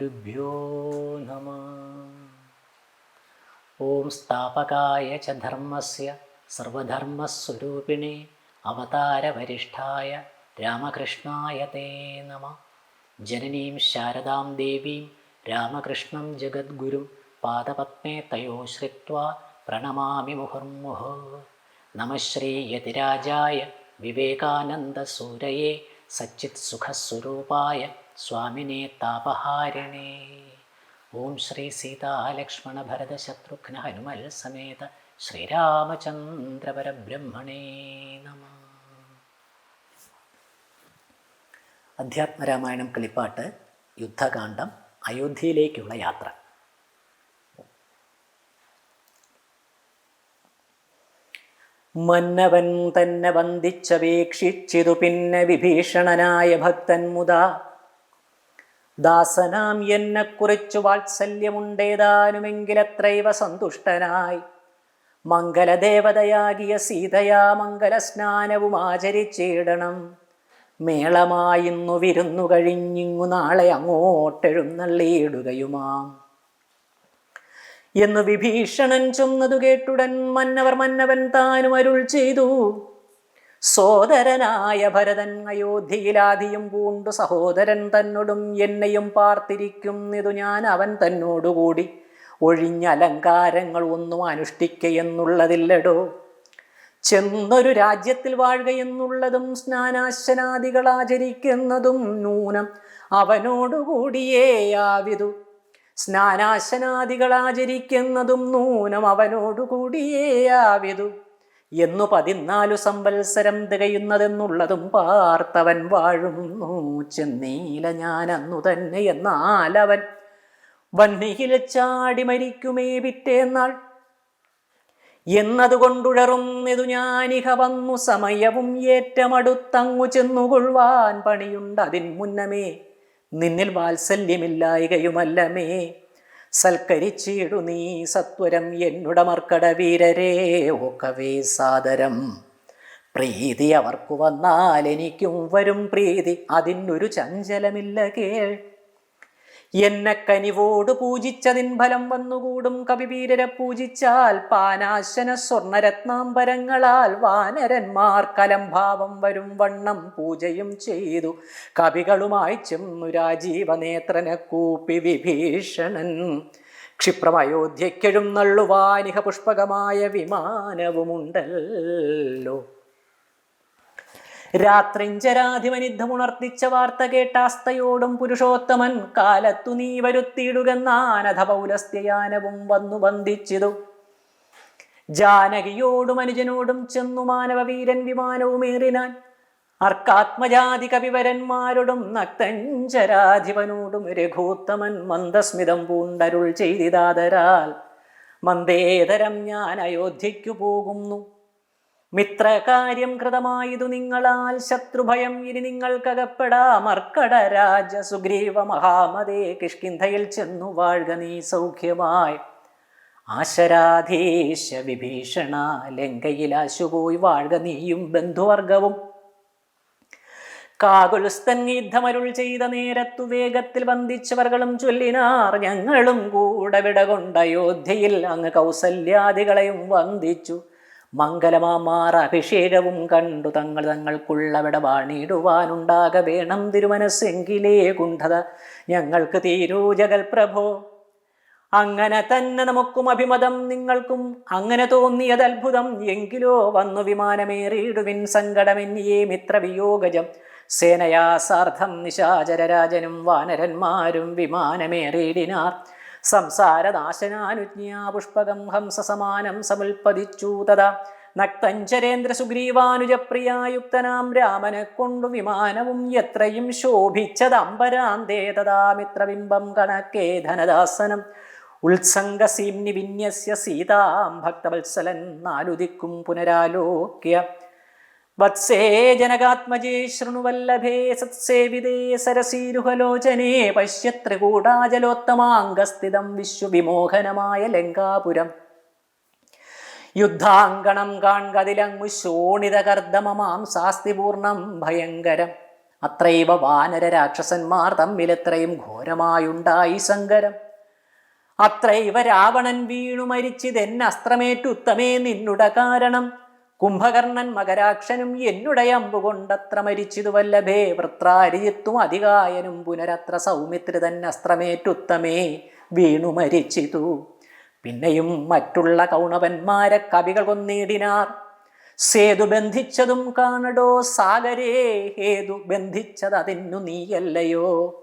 നമ. ഓം സ്ഥാപകായ ച ധർമ്മസ്യ സർവധർമ്മസ്വരൂപിണേ അവതാരവരിഷ്ഠായ രാമകൃഷ്ണായ തേ നമ. ജനനീം ശാരദാം ദേവീം രാമകൃഷ്ണം ജഗദ്ഗുരും പാദപത്മേ തയോ ശ്രിത്വാ പ്രണമാമി മുഹുർമുഹു. നമ ശ്രീയതിരാജായ വിവേകാനന്ദസൂരയേ സച്ചിത് സുഖസ്വരൂപായ സ്വാമിനെ താപഹാരിണേ. ഓം ശ്രീ സീതാലക്ഷ്മണ ഭരത ശത്രുഘ്ന ഹനുമൽ സമേത ശ്രീരാമചന്ദ്രപരബ്രഹ്മണേ നമ. അധ്യാത്മരാമായണം കളിപ്പാട്ട് യുദ്ധകാന്ഡം അയോധ്യയിലേക്കുള്ള യാത്ര. മന്നവൻ തന്നെ വന്ദിച്ച വന്ദിച്ചപേക്ഷിച്ചിതു പിന്നെ വിഭീഷണനായ ഭക്തൻ മുതാ ദാസനാം എന്നെക്കുറിച്ചു വാത്സല്യമുണ്ടേതാനുമെങ്കിലത്രൈവ സന്തുഷ്ടനായി. മംഗലദേവതയാകിയ സീതയാ മംഗലസ്നാനവും ആചരിച്ചിടണം. മേളമായിന്നു വിരുന്നു കഴിഞ്ഞിങ്ങു നാളെ അങ്ങോട്ടെഴുന്നള്ളിയിടുകയുമാം. എന്നു വിഭീഷണൻ ചൊന്നതു കേട്ടുടൻ മന്നവർ മന്നവൻ താനും അരുൾ ചെയ്തു. സോദരനായ ഭരതൻ അയോധ്യയിലാദിയും പൂണ്ടു സഹോദരൻ തന്നോടും എന്നെയും ഇതു ഞാൻ അവൻ തന്നോടുകൂടി. ഒഴിഞ്ഞ അലങ്കാരങ്ങൾ ഒന്നും അനുഷ്ഠിക്കയെന്നുള്ളതില്ലടോ ചെന്നൊരു രാജ്യത്തിൽ വാഴുകയെന്നുള്ളതും സ്നാനാശനാദികൾ ആചരിക്കുന്നതും നൂനം അവനോടുകൂടിയേ ആവിതു. സ്നാനാശനാദികൾ ആചരിക്കുന്നതും നൂനം അവനോടുകൂടിയേ ആവിതു. എന്നു പതിനാലു സംവത്സരം തികയുന്നതെന്നുള്ളതും പാർത്തവൻ വാഴുന്നു. ചെന്നീല ഞാൻ അന്നു തന്നെ അവൻ വന്നിയിൽ ചാടി മരിക്കുമേ പിറ്റേന്നാൾ. എന്നതുകൊണ്ടുഴറുന്നിതു ഞാനിഹ വന്നു സമയവും ഏറ്റമടുത്തങ്ങു ചെന്നുകൊള്ളുവാൻ പണിയുണ്ട് അതിൻ മുന്നമേ. നിന്നിൽ വാത്സല്യമില്ലായികയുമല്ലമേ. സൽക്കരിച്ചിടു നീ സത്വരം എന്നുടമർക്കട വീരരേ ഒക്കവേ സാദരം. പ്രീതി അവർക്കു വന്നാൽ എനിക്കും വരും പ്രീതി. അതിനൊരു ചഞ്ചലമില്ല കേൾ. എന്നെ കനിവോട് പൂജിച്ചതിൻ ഫലം വന്നുകൂടും കവിവീരരെ പൂജിച്ചാൽ പാനാശന സ്വർണരത്നാംബരങ്ങളാൽ വാനരന്മാർ കലംഭാവം വരും വണ്ണം പൂജയും ചെയ്തു. കവികളുമായി ചെന്നു രാജീവനേത്രനെ കൂപ്പി വിഭീഷണൻ. ക്ഷിപ്രം അയോധ്യയ്ക്കെഴും നള്ളുവാനിഹ പുഷ്പകമായ വിമാനവുമുണ്ടല്ലോ. രാത്രിഞ്ചരാധിപനിദ്ധമുണർത്തിച്ച വാർത്ത കേട്ടാസ്തയോടും പുരുഷോത്തമൻ കാലത്തു നീ വരുത്തിയിടുകന്നാനധ പൗലസ്ത്യയാനവും വന്നു ബന്ധിച്ചിതു. ജാനകിയോടും അനുജനോടും ചെന്നു മാനവവീരൻ വിമാനവുമേറിനാൻ. അർക്കാത്മജാതി കവിവരന്മാരോടും നക്തഞ്ചരാധിപനോടും രഘൂത്തമൻ മന്ദസ്മിതം പൂണ്ടരുൾ ചെയ്തിതാതരാൽ. മന്ദേതരം ഞാൻ അയോധ്യയ്ക്കു പോകുന്നു. മിത്രകാര്യം കൃതമായതു നിങ്ങളാൽ ശത്രുഭയം ഇനി നിങ്ങൾക്കകപ്പെടാം. അർക്കട രാജ സുഗ്രീവ മഹാമതേ കിഷ്കിന്ധയിൽ ചെന്നു വാഴ്ക നീ സൗഖ്യമായി. ആശരാധീശ വിഭീഷണ ലങ്കയിൽ ആശുപോയി വാഴ്ക നീയും ബന്ധുവർഗവും. കാകുലുസ്തൻ യുദ്ധമരുൾ ചെയ്ത നേരത്തു വേഗത്തിൽ വന്ദിച്ചവർകളും ചൊല്ലിനാർ. ഞങ്ങളും കൂടെ വിടകൊണ്ട് അയോധ്യയിൽ അങ്ങ് കൗസല്യാദികളെയും വന്ദിച്ചു. മംഗലമാമാർ അഭിഷേകവും കണ്ടു തങ്ങൾ തങ്ങൾക്കുള്ളവിട വാണിടുവാനുണ്ടാക വേണം തിരുമനസ്സെങ്കിലേ കുണ്ഠത. ഞങ്ങൾക്ക് തീരൂ ജഗൽ പ്രഭോ. അങ്ങനെ തന്നെ നമുക്കും അഭിമതം നിങ്ങൾക്കും അങ്ങനെ തോന്നിയത് അത്ഭുതം. എങ്കിലോ വന്നു വിമാനമേറിയിടുവിൻ സങ്കടമെന്നിയേ മിത്രവിയോഗജം. സേനയാസാർത്ഥം നിശാചരരാജനും വാനരന്മാരും വിമാനമേറിയിടിനാർ. സംസാരനാശനാനുജ്ഞാ പുഷ്പകം ഹംസസമാനം സമുൽപ്പതിച്ചു തഥാ. നക്തഞ്ചരേന്ദ്ര സുഗ്രീവാനുജപ്രിയായുക്തനാം രാമനെ കൊണ്ടു വിമാനവും എത്രയും ശോഭിച്ചതംബരാന്തേ തഥാ മിത്രബിംബം കണക്കേ ധനദാസനം. ഉത്സംഗസീംനി വിന്യസ്യ സീതാം ഭക്തവത്സലൻ നാലുദിക്കും പുനരാലോക്യ. വത്സേ ജനകാത്മജേ ശൃണുവല്ലഭേ സത്സേവിതേ സരസീരുഹലോചനേ പശ്യത്രികൂടാജലോത്തമാംഗസ്ഥിതം വിശ്വവിമോഹനമായ ലങ്കാപുരം. യുദ്ധാങ്കണം കാൺകതിലങ്ങു ശോണിതകർദ്ദമമാം സാസ്തിപൂർണം ഭയങ്കരം. അത്രൈവ വാനര രാക്ഷസന്മാർ തമ്മിലെത്രയും ഘോരമായുണ്ടായി സങ്കരം അത്രൈവ രാവണൻ വീണു മരിച്ചിതെന്നസ്ത്രമേറ്റുത്തമേ നിന്നുട കാരണം കുംഭകർണൻ മകരാക്ഷനും എന്നുടെ അമ്പുകൊണ്ടത്ര മരിച്ചിതു വല്ലഭേ വൃത്രാരിജിത്തും അധികായനും പുനരത്ര സൗമിത്രി തന്നെ അസ്ത്രമേറ്റുത്തമേ. വീണു മരിച്ചിതു. പിന്നെയും മറ്റുള്ള കൗണവന്മാരെ കവികൾ കൊന്നേടിനാർ. സേതു ബന്ധിച്ചതും കാണടോ സാഗരേ. ഹേതു ബന്ധിച്ചതതിന്നു നീയല്ലയോ.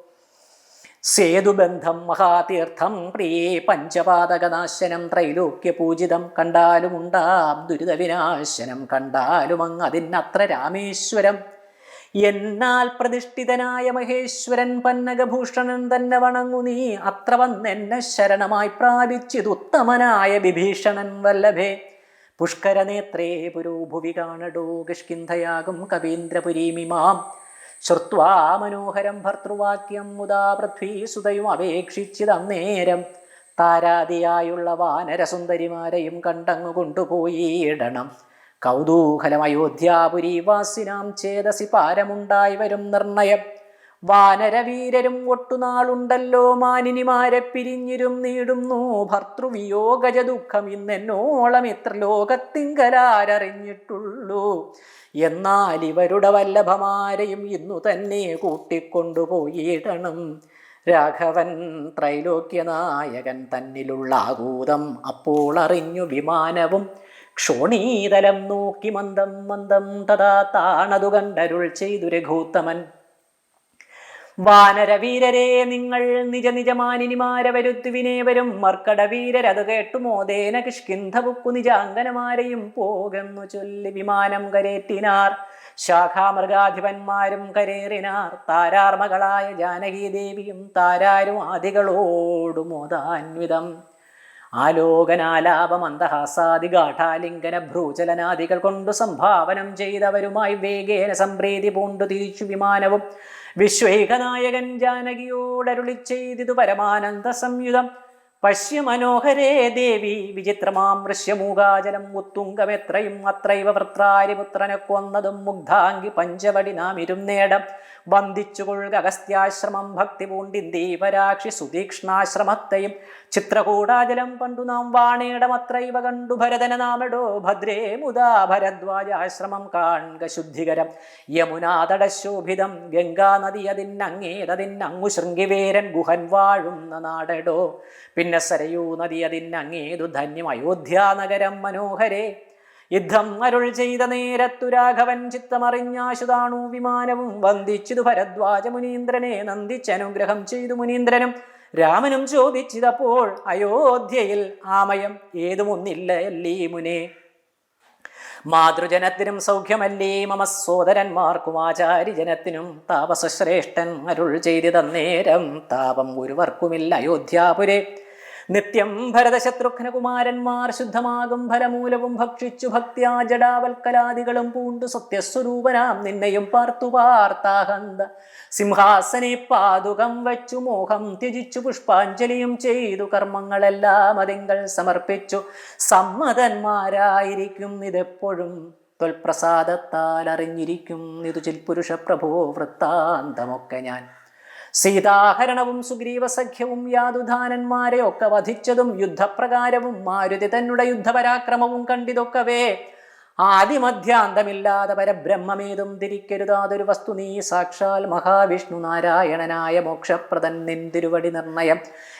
സേതുബന്ധം മഹാതീർത്ഥം പ്രിയേ പഞ്ചപാതകനാശനം ത്രൈലോക്യപൂജിതം കണ്ടാലും ഉണ്ടാം ദുരിതവിനാശനം കണ്ടാലും അങ് അതിനത്ര രാമേശ്വരം. എന്നാൽ പ്രതിഷ്ഠിതനായ മഹേശ്വരൻ പന്നകഭൂഷണൻ തന്നെ വണങ്ങു നീ. അത്ര വന്നെന്നെ ശരണമായി പ്രാപിച്ചിതുത്തമനായ വിഭീഷണൻ വല്ലഭേ. പുഷ്കരനേത്രേ പുരോഭുവി കാണടോ കിഷ്കിന്ധയാകും കവീന്ദ്രപുരീമിമാം. ശ്രുത്വാ മനോഹരം ഭർത്തൃവാക്യം മുതാ പൃഥ്വീ സുതയും അപേക്ഷിച്ചിതന്നേരം താരാതിയായുള്ള വാനരസുന്ദരിമാരെയും കണ്ടങ്ങു കൊണ്ടുപോയിടണം. വാസിനാം ചേതസി പാരമുണ്ടായി വരും നിർണയം. വാനരവീരരും ഒട്ടുനാളുണ്ടല്ലോ മാനിനിമാരെ പിരിഞ്ഞിരും നീടുന്നു. ഭർത്തൃവിയോഗജ ദുഃഖം ഇന്നെന്നോളം എത്ര ലോകത്തിങ്കലാരറിഞ്ഞിട്ടുള്ളൂ. എന്നാൽ ഇവരുടെ വല്ലഭമാരെയും ഇന്നു തന്നെ കൂട്ടിക്കൊണ്ടുപോയിടണം. രാഘവൻ ത്രൈലോക്യനായകൻ തന്നിലുള്ള ആകൂതം അപ്പോൾ അറിഞ്ഞു വിമാനവും ക്ഷോണീതലം നോക്കി മന്ദം മന്ദം തഥാ താണതു കണ്ടരുൾ ചെയ്തു രഘൂത്തമൻ. വാനരവീരരെ നിങ്ങൾ നിജ നിജമാനിനിമാരെ വരുത്തുവിനേവരും മർക്കടവീരരത് കേട്ടു. മോദേന കിഷ്കിന്ധവുക്കു നിജാങ്കനമാരെയും പോകുന്നു ചൊല്ലി വിമാനം കരേറ്റിനാർ. ശാഖാമൃഗാധിപന്മാരും കരേറിനാർ. താരാർമകളായ ജാനകീദേവിയും താരാരും ആദികളോടു മോദാന്വിതം ആലോകനാലാപമന്ദഹാസാദി ഗാഠാലിംഗന ഭ്രൂചലനാദികൾ കൊണ്ടു സംഭാവനം ചെയ്തവരുമായി വേഗേന സംപ്രീതി പൂണ്ടു തിരിച്ചു വിമാനവും വിശ്വൈകനായകൻ ജാനകിയോടരുളി ചെയ്തിതു പരമാനന്ദ സംയുതം പശ്യ മനോഹരേ ദേവി വിചിത്രമാം ദൃശ്യമൂകാചലം ഉത്തുംഗമെത്രയും അത്രൈവ വൃത്രാരിപുത്രനെ കൊന്നതും മുഗ്ധാങ്കി പഞ്ചവടി നാം ഇരുന്നേടം. വന്ദിച്ചുകൊള്ളുക. അഗസ്ത്യാശ്രമം ഭക്തി പൂണ്ടിന്ദീവരാക്ഷി സുതീക്ഷ്ണാശ്രമത്തെയും ചിത്രകൂടാജലം പണ്ടു നാം വാണേടമത്രൈവ കണ്ടു. ഭരതന നാമടോ ഭദ്രേ മുദാ ഭരദ്വാജാശ്രമം കാൺക ശുദ്ധികരം. യമുനാതടശോഭിതം ഗംഗാനദി അതിനങ്ങേതതിനങ്ങു ശൃംഗിവേരൻ ഗുഹൻ വാഴുന്ന നാടടോ. പിന്നെ സരയൂ നദി അതിന്നങ്ങേതു ധന്യം അയോധ്യാനഗരം മനോഹരേ. യുദ്ധം അരുൾ ചെയ്ത നേരത്തു രാഘവൻ ചിത്തമറിഞ്ഞാശുതാണു വിമാനവും വന്ദിച്ചിതു ഭരദ്വാജ മുനീന്ദ്രനെ നന്ദിച്ചനുഗ്രഹം ചെയ്തു മുനീന്ദ്രനും. രാമനും ചോദിച്ചിതപ്പോൾ അയോധ്യയിൽ ആമയം ഏതുമൊന്നില്ല അല്ലീ മുനെ. മാതൃജനത്തിനും സൗഖ്യമല്ലേ മമ സോദരന്മാർക്കും ആചാര്യജനത്തിനും താപസശ്രേഷ്ഠൻ അരുൾ ചെയ്തിതന്നേരം താപം ഒരുവർക്കുമില്ല അയോധ്യാപുരേ. നിത്യം ഭരതശത്രുഘ്ന കുമാരന്മാർ ശുദ്ധമാകും ഫലമൂലവും ഭക്ഷിച്ചു ഭക്തിയാ ജടാവൽക്കലാദികളും പൂണ്ടു സത്യസ്വരൂപനാം നിന്നെയും പാർത്തു പാർത്താഹന്ത സിംഹാസനെ പാതുകം വച്ചു മോഹം ത്യജിച്ചു പുഷ്പാഞ്ജലിയും ചെയ്തു കർമ്മങ്ങളെല്ലാം അതിങ്ങൾ സമർപ്പിച്ചു. സമ്മതന്മാരായിരിക്കും ഇതെപ്പോഴും. തൊൽപ്രസാദത്താൽ അറിഞ്ഞിരിക്കും. ഇതു ചിൽപുരുഷ പ്രഭോ വൃത്താന്തമൊക്കെ ഞാൻ. സീതാഹരണവും സുഗ്രീവസഖ്യവും യാതുധാനന്മാരെ ഒക്കെ വധിച്ചതും യുദ്ധപ്രകാരവും മാരുതി തന്നുടെ യുദ്ധപരാക്രമവും കണ്ടിതൊക്കവേ. ആദിമധ്യാന്തമില്ലാതെ പരബ്രഹ്മമേതും തിരിക്കരുതാതൊരു വസ്തു നീ സാക്ഷാൽ മഹാവിഷ്ണു നാരായണനായ മോക്ഷപ്രദൻ നിൻ തിരുവടി നിർണയം.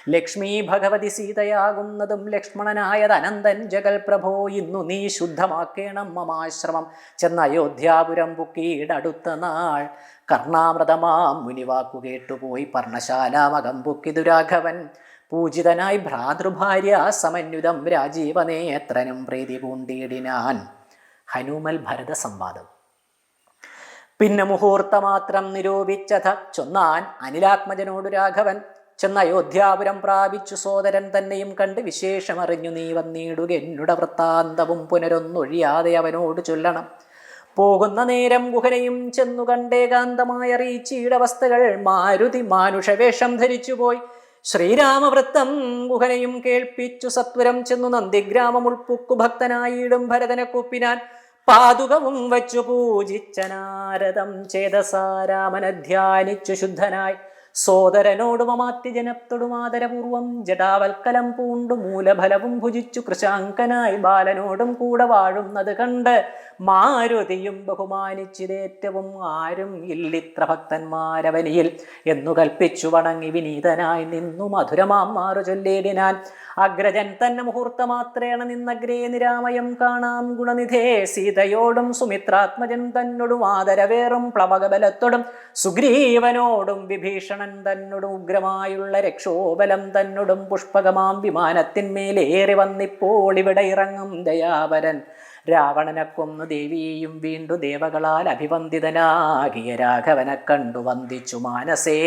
ലക്ഷ്മി ഭഗവതി സീതയാകുന്നതും ലക്ഷ്മണനായത് അനന്തൻ ജഗൽ പ്രഭോ ഇന്നു നീ ശുദ്ധമാക്കേണം മമാശ്രമം. ചെന്ന അയോധ്യാപുരം പുക്കീടടുത്ത നാൾ കർണാമൃതമാം മുനിവാക്കു കേട്ടുപോയി പർണശാലാമകം പുക്കി ദുരാഘവൻ. പൂജിതനായി ഭ്രാതൃഭാര്യ സമന്യുതം രാജീവനേത്രനും പ്രീതി പൂണ്ടിയിടിനാൻ ഹനുമൽ ഭരത സംവാദം പിന്നെ മുഹൂർത്തമാത്രം നിരൂപിച്ചഥ ചൊന്നാൻ അനിലാത്മജനോട് രാഘവൻ ചെന്ന അയോധ്യാപുരം പ്രാപിച്ചു സോദരൻ തന്നെയും കണ്ട് വിശേഷമറിഞ്ഞു നീ വന്നിടുക എന്നുട വൃത്താന്തവും പുനരൊന്നൊഴിയാതെ അവനോട് ചൊല്ലണം. പോകുന്ന നേരം ഗുഹനയും ചെന്നു കണ്ടേകാന്തമായി അറിയിച്ചീടവസ്ഥകൾ മാരുതി മാനുഷവേഷം ധരിച്ചുപോയി. ശ്രീരാമവൃത്തം ഗുഹനയും കേൾപ്പിച്ചു സത്വരം ചെന്നു നന്ദിഗ്രാമം ഉൾപ്പുക്കു ഭക്തനായിടും ഭരതനെ കൂപ്പിനാൻ. പാതുകവും വച്ചു പൂജിച്ച നാരദം ചേതസാരാമന ധ്യാനിച്ചു ശുദ്ധനായി. സോദരനോടും അമാത്യജനത്തോടും ജടാവൽക്കലം പൂണ്ടു മൂലഫലവും ഭുജിച്ചു കൃശാങ്കനായി ബാലനോടും കൂടെ വാഴുന്നത് കണ്ട് മാരുതിയും ബഹുമാനിച്ചിതേറ്റവും ആരും ഇല്ലിത്ര ഭക്തന്മാരവനിയിൽ എന്നു കൽപ്പിച്ചു വണങ്ങി വിനീതനായി നിന്നു മധുരമാം മാറു അഗ്രജൻ തന്നെ മുഹൂർത്തമാത്രേണ നിന്നഗ്രേ നിരാമയം കാണാം ഗുണനിധേ. സീതയോടും സുമിത്രാത്മജൻ തന്നോടും ആദരവേറും പ്ലവകബലത്തോടും സുഗ്രീവനോടും വിഭീഷണൻ തന്നോടും ഉഗ്രമായുള്ള രക്ഷോബലം തന്നോടും പുഷ്പകമാം വിമാനത്തിന്മേലേറി വന്നിപ്പോൾ ഇവിടെ ഇറങ്ങും ദയാപരൻ രാവണനെ കൊന്നു ദേവിയെയും വീണ്ടു ദേവകളാൽ അഭിവന്ദിതനാകിയ രാഘവനെ കണ്ടു വന്ദിച്ചു മാനസേ.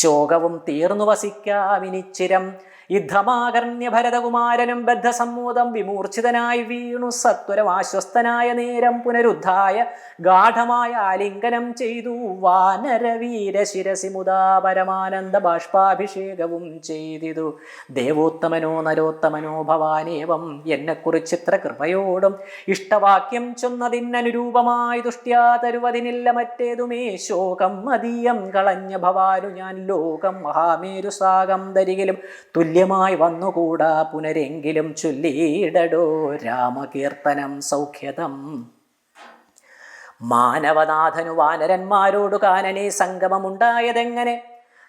ശോകവും തീർന്നു വസിക്കാമിനിച്ചിരം യുദ്ധമാകർണ്യ ഭരതകുമാരനും ബദ്ധസമ്മൂതം വിമൂർച്ഛിതനായി വീണു. സത്വരം ആശ്വസ്തനായ നേരം പുനരുദ്ധായ ഗാഠമായ ആലിംഗനം ചെയ്തു. വാനരവീര ശിരസി മുദാ പരമാനന്ദ ബാഷ്പാഭിഷേകവും ചെയ്തിതു. ദേവോത്തമനോ നരോത്തമനോ ഭവാനേവം എന്നെക്കുറിച്ചിത്ര കൃപയോടും ഇഷ്ടവാക്യം ചൊന്നതിന്നനുരൂപമായി ദുഷ്ട്യാ തരുവതിനില്ല മറ്റേതുമേ. ശോകം മതീയം കളഞ്ഞ ഭവാനു ഞാൻ ലോകം മഹാമേരു സാഗം ധരികിലും തുല്യമായി വന്നുകൂടാ പുനരെങ്കിലും ചൊല്ലിയിടടോ രാമകീർത്തനം സൗഖ്യതം. മാനവനാഥനു വാനരന്മാരോടു കാനനെ സംഗമമുണ്ടായതെങ്ങനെ?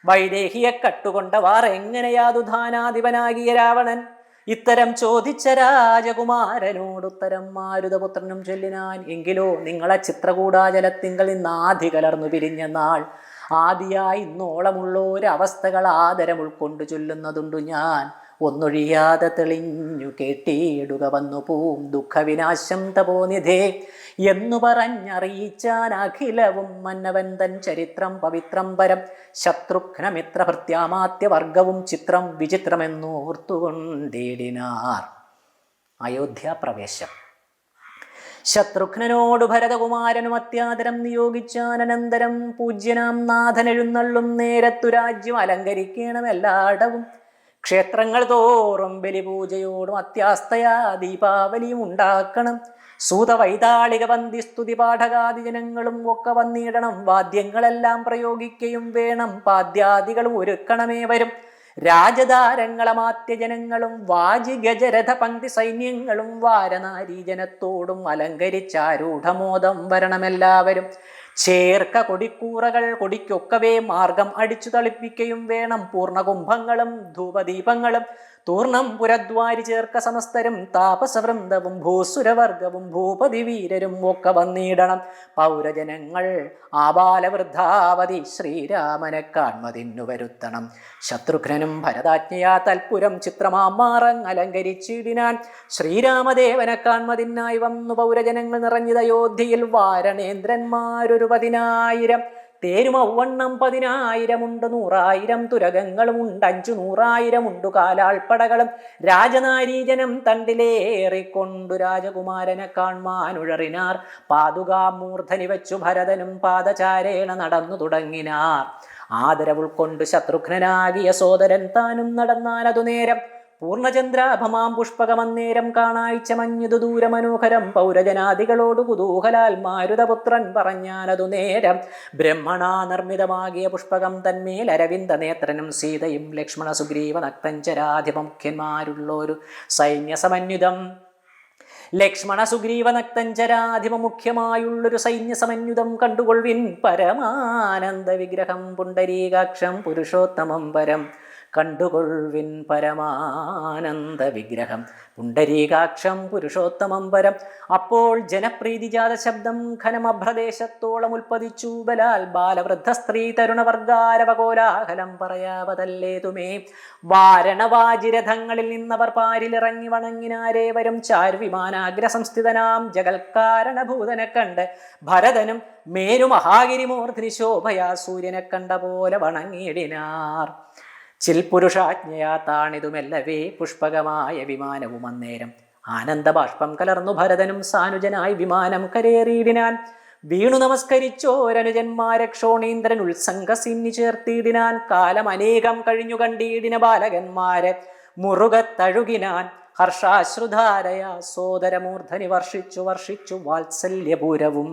വൈദേഹിയെ കട്ടുകൊണ്ടവാർ എങ്ങനെയാതുധാനാധിപനാകിയ രാവണൻ? ഇത്തരം ചോദിച്ച രാജകുമാരനോടുത്തരം മാരുതപുത്രനും ചൊല്ലിനാൻ. എങ്കിലോ നിങ്ങളെ ചിത്രകൂടാജലത്തിങ്കളിൽ നാധി കലർന്നു പിരിഞ്ഞ നാൾ ആദിയായി ഇന്നോളമുള്ളോരവസ്ഥകൾ ആദരം ഉൾക്കൊണ്ടു ചൊല്ലുന്നതുണ്ടു ഞാൻ. ഒന്നൊഴിയാതെ തെളിഞ്ഞു കേട്ടിടുക വന്നു പോം ദുഃഖവിനാശം തപോനിധേ എന്നു പറഞ്ഞറിയിച്ചാൻ അഖിലവും മന്നവൻ തൻ ചരിത്രം പവിത്രം പരം. ശത്രുഘ്നമിത്ര ഭൃത്യാമാത്യവർഗവും ചിത്രം വിചിത്രമെന്നോർത്തുകൊണ്ടിടിനാർ. അയോധ്യാപ്രവേശം ശത്രുഘ്നനോട് ഭരതകുമാരനും അത്യാദരം നിയോഗിച്ചാനന്തരം പൂജ്യനാം നാഥൻ എഴുന്നള്ളും നേരത്തു രാജ്യം അലങ്കരിക്കണം എല്ലായിടവും ക്ഷേത്രങ്ങൾ തോറും ബലിപൂജയോടും അത്യാസ്തയാ ദീപാവലിയും ഉണ്ടാക്കണം. സൂതവൈതാളിക ബന്ദി സ്തുതി പാഠകാദി ജനങ്ങളും ഒക്കെ വന്നിടണം. വാദ്യങ്ങളെല്ലാം പ്രയോഗിക്കുകയും വേണം. പാദ്യാദികളും ഒരുക്കണമേ വരും. രാജധാരങ്ങളമാത്യ ജനങ്ങളും വാജി ഗജരഥ പങ്ക്തി സൈന്യങ്ങളും വാരനാരീജനത്തോടും അലങ്കരിച്ചാരൂഢമോദം വരണമെല്ലാവരും ചേർക്ക കൊടിക്കൂറകൾ കൊടിക്കൊക്കവേ മാർഗം അടിച്ചു തളിപ്പിക്കുകയും വേണം പൂർണകുംഭങ്ങളും ധൂപദീപങ്ങളും തൂർണം പുരദ്വാരി ചേർക്ക സമസ്തരും താപസവൃന്ദവും ഭൂസുരവർഗവും ഭൂപതി വീരരും ഒക്കെ വന്നിടണം. പൗരജനങ്ങൾ ആബാലവൃദ്ധാവതി ശ്രീരാമനെ കാൺമതിന്നു വരുത്തണം. ശത്രുഘ്നും ഭരതാജ്ഞയാ തൽപുരം ചിത്രമാമാറങ് അലങ്കരിച്ചിടിനാൻ. ശ്രീരാമദേവനെ കാൺമതിനായി വന്നു പൗരജനങ്ങൾ നിറഞ്ഞത് അയോധ്യയിൽ വാരണേന്ദ്രന്മാരൊരു പതിനായിരം തേരുമവണ്ണം പതിനായിരമുണ്ട് നൂറായിരം തുരകങ്ങളുമുണ്ട് അഞ്ചു നൂറായിരമുണ്ടു കാലാൾപ്പടകളും. രാജനാരീജനം തണ്ടിലേറിക്കൊണ്ടു രാജകുമാരനെ കാൺമാനുഴറിനാർ പാതുകാമൂർധനി വെച്ചു ഭരതനും പാദചാരേണ നടന്നു തുടങ്ങിനാർ. ആദരവുൾക്കൊണ്ട് ശത്രുഘ്നനാകിയ സോദരൻ താനും നടന്നാലതു നേരം പൂർണചന്ദ്രാഭമാം പുഷ്പകമന്നേരം കാണാഴ്ച മഞ്ഞതു ദൂരമനോഹരം പൗരജനാദികളോട് കുതൂഹലാൽ മാരുതപുത്രൻ പറഞ്ഞാനതു നേരം ബ്രഹ്മണാ നിർമ്മിതമാകിയ പുഷ്പകം തന്മേൽ അരവിന്ദ നേത്രനും സീതയും ലക്ഷ്മണ സുഗ്രീവ നക്തഞ്ചരാധിപമുഖ്യന്മാരുള്ളൊരു സൈന്യസമന്യുതം ലക്ഷ്മണ സുഗ്രീവ നക്തഞ്ചരാധിപമുഖ്യമായുള്ളൊരു മുഖ്യമായുള്ളൊരു സൈന്യസമന്വിതം കണ്ടുകൊള്ളിൻ പരമാനന്ദ വിഗ്രഹം പുണ്ടരീകാക്ഷം പുരുഷോത്തമം പരം കണ്ടുകൊള്ളിൻ പരമാനന്ദ വിഗ്രഹം പുണ്ടരീകാക്ഷം പുരുഷോത്തമം പരം അപ്പോൾ ജനപ്രീതിജാത ശബ്ദം ഖനമഭ്രദേശത്തോളം ഉൽപ്പതിച്ചു. ബലാൽ ബാലവൃദ്ധ സ്ത്രീ തരുണവർഗാരവകോലാഹലം പറയാവതല്ലേതുമേ വാരണവാജിരഥങ്ങളിൽ നിന്നവർ പാരിലിറങ്ങി വണങ്ങിനാരേ വരും ചാർവിമാനാഗ്ര സംസ്ഥിതനാം ജഗൽക്കാരണഭൂതനെ കണ്ട് ഭരതനും മേരു മഹാഗിരിമൂർധിനി ശോഭയാ സൂര്യനെ കണ്ട പോലെ വണങ്ങിയിടിനാർ. ചിൽപുരുഷാജ്ഞയാ താണിതുമെല്ലവേ പുഷ്പകമായ വിമാനവും അന്നേരം. ആനന്ദബാഷ്പം കലർന്നു ഭരതനും സാനുജനായി വിമാനം കരേറിയിടിനാൻ വീണു നമസ്കരിച്ചോരനുജന്മാരെ ക്ഷോണീന്ദ്രൻ ഉത്സംഗസിന്നി ചേർത്തിയിടിനാൻ കാലം അനേകം കഴിഞ്ഞു കണ്ടിയിടിന ബാലകന്മാരെ മുറുകത്തഴുകിനാൻ ഹർഷാശ്രുധാരയ സോദരമൂർധനി വർഷിച്ചു വർഷിച്ചു വാത്സല്യപൂരവും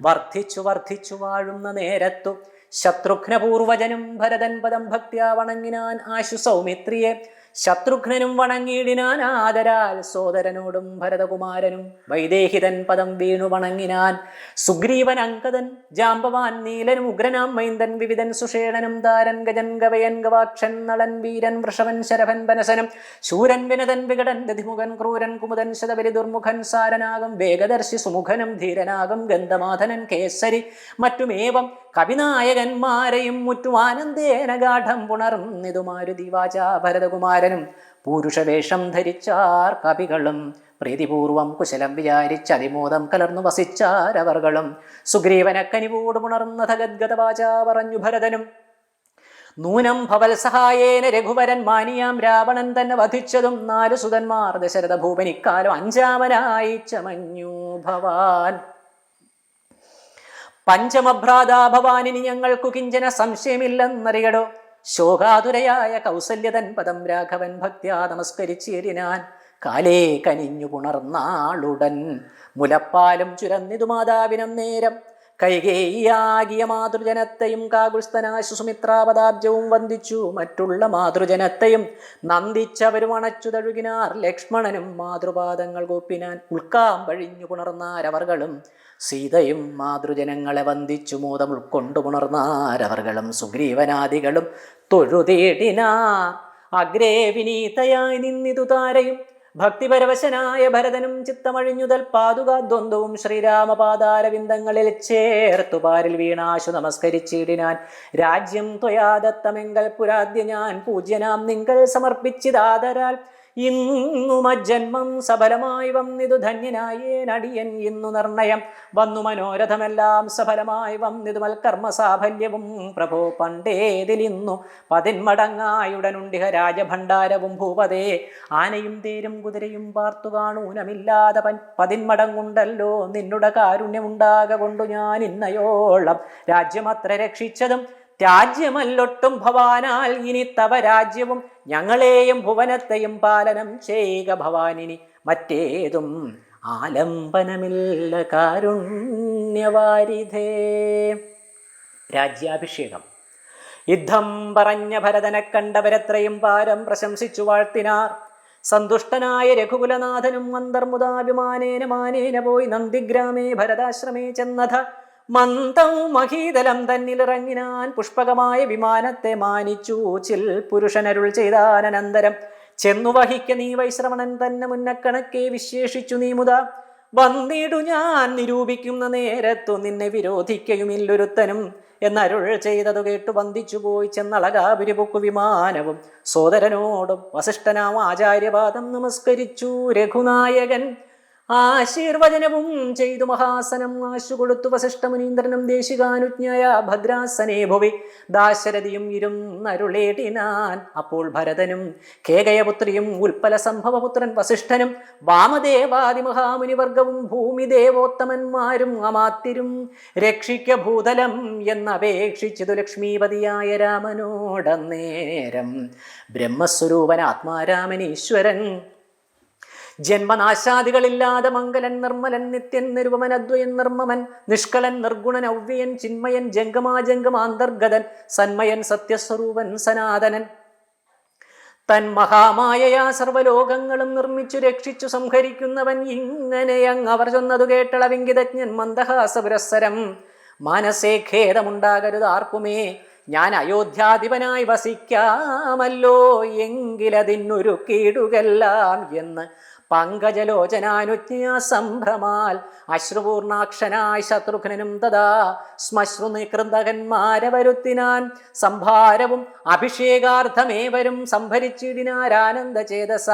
വർദ്ധിച്ചു വർദ്ധിച്ചു വാഴുന്ന നേരത്തു ശത്രുഘ്നപൂർവജനും ഭരതൻ പദം ഭക്തിയാ വണങ്ങിനാൻ ആശു സൗമിത്രിയെ ശത്രുഘ്നനും വണങ്ങിയിടിനാൻ ആദരാൽ സോദരനോടും ഭരതകുമാരനും വൈദേഹിതൻ പദം വീണു വണങ്ങിനാൻ. സുഗ്രീവൻ അങ്കദൻ ജാമ്പവാൻ നീലനും ഉഗ്രനാം മൈന്ദൻ വിവിധൻ സുഷേണനും താരൻ ഗജൻ ഗവയൻ ഗവാക്ഷൻ നളൻ വീരൻ വൃഷവൻ ശരഭൻ വനസനും ശൂരൻ വിനതൻ വികടൻ ദധിമുഖൻ ക്രൂരൻ കുമുദൻ ശതബലി ദുർമുഖൻ സാരനാകും വേഗദർശി സുമുഖനും ധീരനാകും ഗന്ധമാധനൻ കേസരി മറ്റുമേവം കവിനായകന്മാരെയും മുറ്റും ഗാഠം പുണർന്നിതു ദിവാച വാച ഭരതകുമാരനും പുരുഷവേഷം ധരിച്ചാർ കവികളും. പ്രീതിപൂർവം കുശലം വിചാരിച്ച് അതിമോദം കലർന്നു വസിച്ചാരവർകളും സുഗ്രീവനക്കനിവൂടുമുണർന്ന ധഗദ്ഗതവാച പറഞ്ഞു ഭരതനും. നൂനം ഭവൽ സഹായേന രഘുവരൻ മാനിയാം രാവണൻ തന്നെ വധിച്ചതും നാലു സുതന്മാർ ദശരഥ ഭൂപനിക്കാലം അഞ്ചാമനായി ചമഞ്ഞു ഭവാൻ. പഞ്ചമഭ്രാതാ ഭവാനിനി ഞങ്ങൾക്കു കിഞ്ചന സംശയമില്ലെന്നറിയടോ. ശോകാതുരയായ കൗസല്യതൻ പദം രാഘവൻ ഭക്ത്യാ നമസ്കരിച്ചേരിനാൻ. കാലേ കനിഞ്ഞു പുണർന്നാളുടൻ. മുലപ്പാലും ചുരന്നിതു മാതാവിനം നേരം കൈകേയാകിയ മാതൃജനത്തെയും കാകുൽസ്തനാശു സുമിത്രാപദാബ്ജവും വന്ദിച്ചു. മറ്റുള്ള മാതൃജനത്തെയും നന്ദിച്ചവരും അണച്ചു തഴുകിനാർ ലക്ഷ്മണനും മാതൃപാദങ്ങൾ കൂപ്പിനാൻ ഉൾക്കാം പഴിഞ്ഞു പുണർന്നാരവർകളും സീതയും മാതൃജനങ്ങളെ വന്ദിച്ചു മോദം ഉൾക്കൊണ്ടു പുണർന്നാരവർകളും സുഗ്രീവനാദികളും തൊഴുതേടിനാ അഗ്രേ വിനീതയായി നിന്നിതു താരയും ഭക്തിപരവശനായ ഭരതനും ചിത്തമഴിഞ്ഞുതൽ പാതുക ദ്വന്ദ്വവും ശ്രീരാമപാദാരവിന്ദങ്ങളിൽ ചേർത്തു പാരിൽ വീണാശു നമസ്കരിച്ചിടിനാൻ. രാജ്യം ത്വയാദത്തമെങ്കൽ പുരാദ്യ ഞാൻ പൂജ്യനാം നിങ്ങൾ സമർപ്പിച്ചിതാതരാൽ ഇന്നു മജ്ജന്മം സഫലമായി വന്നിതു ധന്യനായേ നടിയൻ ഇന്നു നിർണയം. വന്നു മനോരഥമെല്ലാം സഫലമായി വന്നിതു മൽക്കർമ്മ സാഫല്യവും പ്രഭോ പണ്ടേതിലിന്നു പതിന്മടങ്ങായുടനുണ്ടിഹ രാജഭണ്ഡാരവും ഭൂപതേ. ആനയും തേരും കുതിരയും പാർത്തു കാണൂനമില്ലാതെ പൻ പതിന്മടങ്ങുണ്ടല്ലോ. നിന്നുടെ കാരുണ്യമുണ്ടാക കൊണ്ടു ഞാൻ ഇന്നയോളം രാജ്യമത്ര രക്ഷിച്ചതും. രാജ്യമല്ലൊട്ടും ഭവാനാൽ ഇനി തവ രാജ്യവും ഞങ്ങളെയും ഭുവനത്തെയും പാലനം ചെയ്യുക ഭവാനിനി. മറ്റേതും ആലംബനമില്ല കാരുണ്യവാരിധേ. രാജ്യാഭിഷേകം. യുദ്ധം പറഞ്ഞ ഭരതനെ കണ്ടവരത്രയും പാരം പ്രശംസിച്ചു വാഴ്ത്തിനാർ. സന്തുഷ്ടനായ രഘുകുലനാഥനും അന്തർമുദാഭിമാനേന മാനേന പോയി നന്ദിഗ്രാമേ ഭരതാശ്രമേ ചെന്നഥ. മന്ദം മഹീതലം തന്നിലിറങ്ങിനാൻ പുഷ്പകമായ വിമാനത്തെ മാനിച്ചു. ചിൽ പുരുഷനരുൾ ചെയ്താനന്തരം ചെന്നു വഹിക്ക നീ വൈശ്രവണൻ തന്നെ മുന്നക്കണക്കെ വിശേഷിച്ചു നീ മുത. വന്നിടു ഞാൻ നിരൂപിക്കുന്ന നേരത്തു നിന്നെ വിരോധിക്കയുമില്ലൊരുത്തനും എന്നരുൾ ചെയ്തതു കേട്ടു വന്ദിച്ചു പോയി ചെന്നളകാപുരിപൊക്കു വിമാനവും. സോദരനോടും വസിഷ്ഠനാം ആചാര്യപാദം നമസ്കരിച്ചു. രഘുനായകൻ ആശീർവചനവും ചെയ്തു മഹാസനം. ആശു കൊടുത്തു വസിഷ്ഠമുനീന്ദ്രനും ദേശികാനുജ്ഞയ ഭദ്രാസനേ ഭുവി. ദാശരഥിയും ഇരുന്നരുളേടിനാൻ അപ്പോൾ ഭരതനും കേകയപുത്രിയും ഉൽപ്പല സംഭവപുത്രൻ വസിഷ്ഠനും വാമദേവാദിമഹാമുനിവർഗവും ഭൂമിദേവോത്തമന്മാരും അമാത്തിരും രക്ഷിക്ക ഭൂതലം എന്നപേക്ഷിച്ചതു ലക്ഷ്മീപതിയായ രാമനോടന്നേരം. ബ്രഹ്മസ്വരൂപൻ ആത്മാരാമനീശ്വരൻ ജന്മനാശാദികളില്ലാതെ മംഗലൻ നിർമ്മലൻ നിത്യൻ നിരുപമൻ അദ്വയൻ നിർമ്മമൻ നിഷ്കളൻ നിർഗുണൻ ഔവ്യൻ ചിന്മയൻ ജംഗമാജംഗമാന്തർഗതൻ സന്മയൻ സത്യസ്വരൂപൻ സനാതനൻ. തൻ മഹാമായയാ സർവലോകങ്ങളും നിർമ്മിച്ചു രക്ഷിച്ചു സംഹരിക്കുന്നവൻ ഇങ്ങനെ അങ്ങ് അവർ ചൊന്നതു കേട്ടളവിങ്കിതജ്ഞൻ മന്ദഹാസപുരസ്സരം. മനസ്സേ ഖേദമുണ്ടാകരുത് ആർക്കുമേ ഞാൻ അയോധ്യാധിപനായി വസിക്കാമല്ലോ എങ്കിലതിനൊരു കീടുകെല്ലാം എന്ന് പങ്കജലോചനാനുജ്ഞ സംഭ്രമാൽ അശ്രുപൂർണാക്ഷനായ ശത്രുഘ്നനും തഥാ ശ്മശ്രു നികൃതകന്മാരെ വരുത്തിനാൻ സംഭാരവും അഭിഷേകാർത്ഥമേവരും സംഭരിച്ചിടിനാരാനന്ദ ചേതസ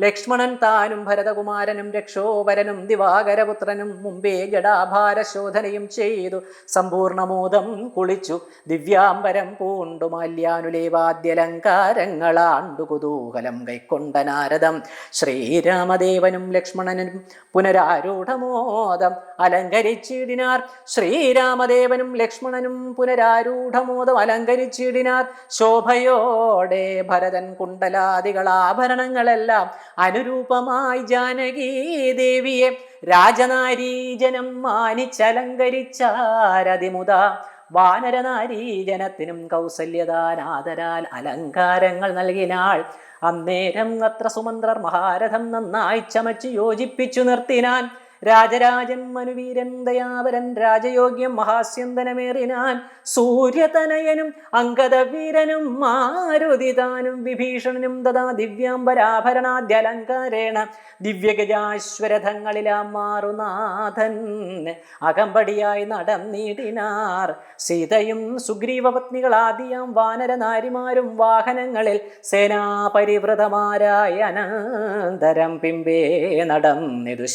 ലക്ഷ്മണൻ താനും ഭരതകുമാരനും രക്ഷോവരനും ദിവാകരപുത്രനും മുമ്പേ ജഡാഭാരശോധനയും ചെയ്തു. സമ്പൂർണമോദം കുളിച്ചു. ദിവ്യാംബരം പൂണ്ടു. മാല്യാനുലേവാദ്യലങ്കാരങ്ങളാണ്ടു. കുതൂഹലം കൈക്കൊണ്ട നാരദം ശ്രീരാമ ശ്രീരാമദേവനും ലക്ഷ്മണനും പുനരാരൂഢമോദം. അലങ്കരിച്ചിടിനാർ ശ്രീരാമദേവനും ലക്ഷ്മണനും പുനരാരൂഢമോദം അലങ്കരിച്ചിടിനാർ. ശോഭയോടെ ഭരതൻ കുണ്ടലാദികൾ ആഭരണങ്ങളെല്ലാം അനുരൂപമായി ജാനകീ ദേവിയെ രാജനാരീജനം മാനിച്ചലങ്കരിച്ചാരതിമുത വാനരനാരീജനത്തിനും കൗസല്യദാനാദരാൽ അലങ്കാരങ്ങൾ നൽകിനാൾ. അന്നേരം അത്ര സുമന്ത്രർ മഹാരഥം നന്നായി ചമച്ച് യോജിപ്പിച്ചു നിർത്തിനാൻ രാജരാജൻ മനുവീരൻ ദയാവരൻ രാജയോഗ്യം മഹാസ്യന്തനമേറിനാൻ സൂര്യതനയനും അങ്കദവീരനും മാരുതിതാനും വിഭീഷണനും തഥാ ദിവ്യാംബരാഭരണാദ്യലങ്കാരേണ ദിവ്യഗജാശ്വരഥങ്ങളിലാം മാറുനാഥൻ അകമ്പടിയായി നടന്നിടിനാർ സീതയും സുഗ്രീവപത്നികളാദിയാം വാനര നാരിമാരും വാഹനങ്ങളിൽ സേനാപരിവൃതമാരായ അനന്തരം പിമ്പേ നടന്നിതു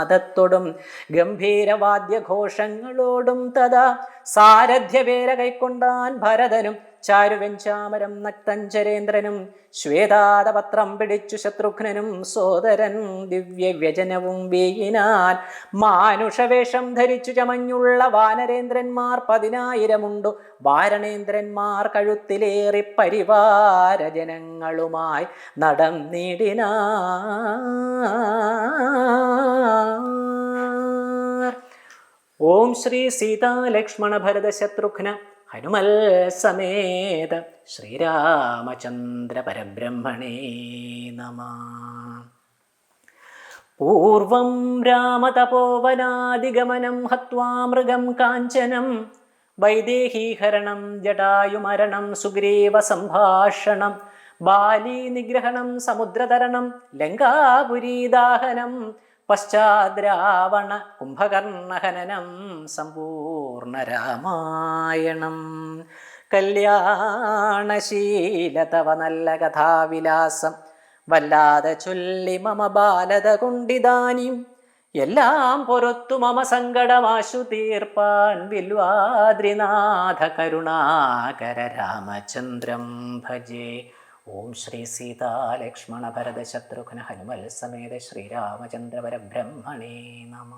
ശംഖനാദത്തോടും ഗംഭീരവാദ്യഘോഷങ്ങളോടും തഥാ സാരഥ്യവേല കൈക്കൊണ്ടാൻ ഭരതനും ചാരുവെഞ്ചാമരം നക്തഞ്ചരേന്ദ്രനും ശ്വേതാതപത്രം പിടിച്ചു ശത്രുഘ്നനും സോദരൻ ദിവ്യവ്യജനവും വീയിനാൽ മാനുഷവേഷം ധരിച്ചു ചമഞ്ഞുള്ള വാനരേന്ദ്രന്മാർ പതിനായിരമുണ്ടു. വാരണേന്ദ്രന്മാർ കഴുത്തിലേറി പരിവാരജനങ്ങളുമായി നടന്നിടിന ഓം ശ്രീ സീതാ ലക്ഷ്മണ ഭരത ശത്രുഘ്ന ഹനുമൽ സമേത ശ്രീരാമചന്ദ്ര പരബ്രഹ്മണേ നമ പൂർവം രാമതപോവനാദിഗമനം ഹ്വാ മൃഗം കാഞ്ചനം വൈദേഹീഹരണം ജടായുമരണം സുഗ്രീവ സംഭാഷണം ബാലി നിഗ്രഹണം സമുദ്രതരണം ലങ്കാപുരീദാഹനം പശ്ചാദ്രാവണ കുംഭകർണഹനനം സമ്പൂർണ രാമായണം കല്യാണശീലതവ നല്ല കഥാവിലാസം വല്ലാതെ ചൊല്ലി മമ ബാലത കൊണ്ടിതാനിയും എല്ലാം പൊറത്തു മമ സങ്കടമാശു തീർപ്പാൻ വില്വാദ്രിനാഥ കരുണാകര രാമചന്ദ്രം ഭജേ. ഓം ശ്രീ സീതാ ലക്ഷ്മണ ഭരത ശത്രുഘ്ന ഹനുമൽ സമേത ശ്രീരാമചന്ദ്രപരബ്രഹ്മണേ നമ.